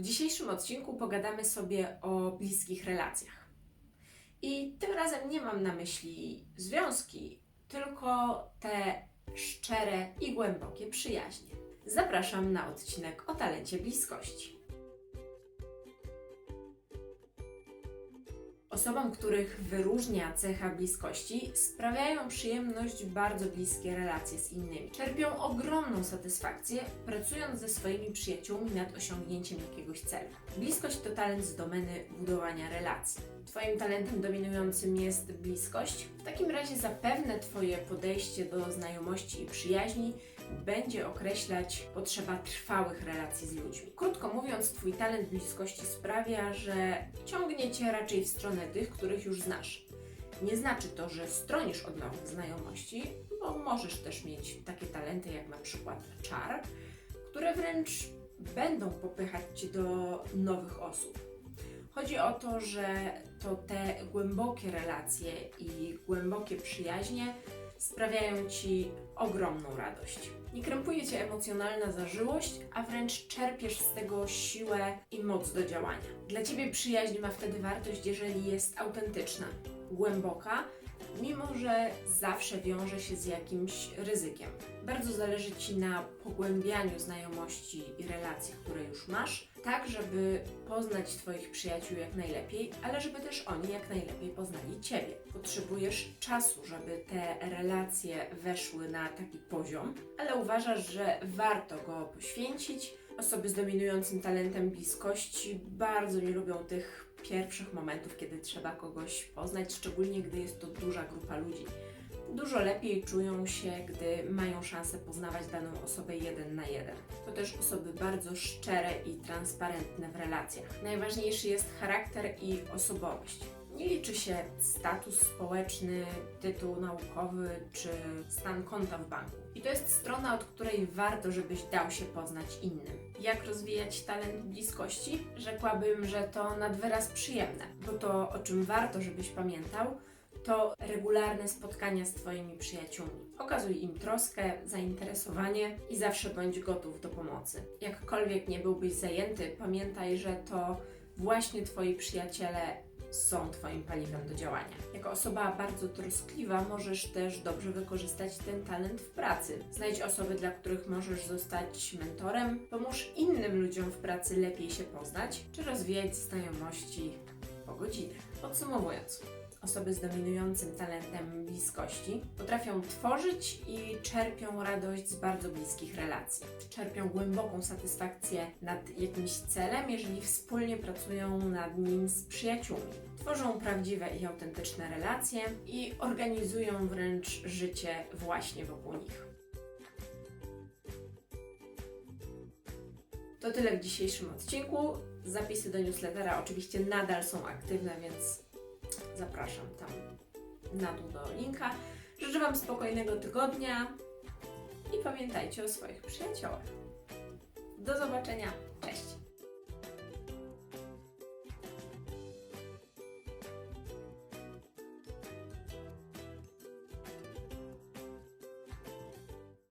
W dzisiejszym odcinku pogadamy sobie o bliskich relacjach. I tym razem nie mam na myśli związki, tylko te szczere i głębokie przyjaźnie. Zapraszam na odcinek o talencie bliskości. Osobom, których wyróżnia cecha bliskości, sprawiają przyjemność bardzo bliskie relacje z innymi. Czerpią ogromną satysfakcję, pracując ze swoimi przyjaciółmi nad osiągnięciem jakiegoś celu. Bliskość to talent z domeny budowania relacji. Twoim talentem dominującym jest bliskość? W takim razie zapewne Twoje podejście do znajomości i przyjaźni będzie określać potrzeba trwałych relacji z ludźmi. Krótko mówiąc, Twój talent bliskości sprawia, że ciągnie Cię raczej w stronę tych, których już znasz. Nie znaczy to, że stronisz od nowych znajomości, bo możesz też mieć takie talenty jak na przykład czar, które wręcz będą popychać Cię do nowych osób. Chodzi o to, że to te głębokie relacje i głębokie przyjaźnie sprawiają Ci ogromną radość. Nie krępuje Cię emocjonalna zażyłość, a wręcz czerpiesz z tego siłę i moc do działania. Dla Ciebie przyjaźń ma wtedy wartość, jeżeli jest autentyczna, głęboka, mimo że zawsze wiąże się z jakimś ryzykiem. Bardzo zależy Ci na pogłębianiu znajomości i relacji, które już masz, tak żeby poznać Twoich przyjaciół jak najlepiej, ale żeby też oni jak najlepiej poznali Ciebie. Potrzebujesz czasu, żeby te relacje weszły na taki poziom, ale uważasz, że warto go poświęcić. Osoby z dominującym talentem bliskości bardzo nie lubią tych pierwszych momentów, kiedy trzeba kogoś poznać, szczególnie gdy jest to duża grupa ludzi. Dużo lepiej czują się, gdy mają szansę poznawać daną osobę jeden na jeden. To też osoby bardzo szczere i transparentne w relacjach. Najważniejszy jest charakter i osobowość. Nie liczy się status społeczny, tytuł naukowy czy stan konta w banku. I to jest strona, od której warto, żebyś dał się poznać innym. Jak rozwijać talent bliskości? Rzekłabym, że to nad wyraz przyjemne, bo to, o czym warto, żebyś pamiętał, to regularne spotkania z Twoimi przyjaciółmi. Okazuj im troskę, zainteresowanie i zawsze bądź gotów do pomocy. Jakkolwiek nie byłbyś zajęty, pamiętaj, że to właśnie Twoi przyjaciele są Twoim paliwem do działania. Jako osoba bardzo troskliwa możesz też dobrze wykorzystać ten talent w pracy. Znajdź osoby, dla których możesz zostać mentorem, pomóż innym ludziom w pracy lepiej się poznać, czy rozwijać znajomości po godzinę. Podsumowując, osoby z dominującym talentem bliskości potrafią tworzyć i czerpią radość z bardzo bliskich relacji. Czerpią głęboką satysfakcję nad jakimś celem, jeżeli wspólnie pracują nad nim z przyjaciółmi. Tworzą prawdziwe i autentyczne relacje i organizują wręcz życie właśnie wokół nich. To tyle w dzisiejszym odcinku. Zapisy do newslettera oczywiście nadal są aktywne, więc zapraszam tam na dół do linka. Życzę Wam spokojnego tygodnia i pamiętajcie o swoich przyjaciołach. Do zobaczenia. Cześć!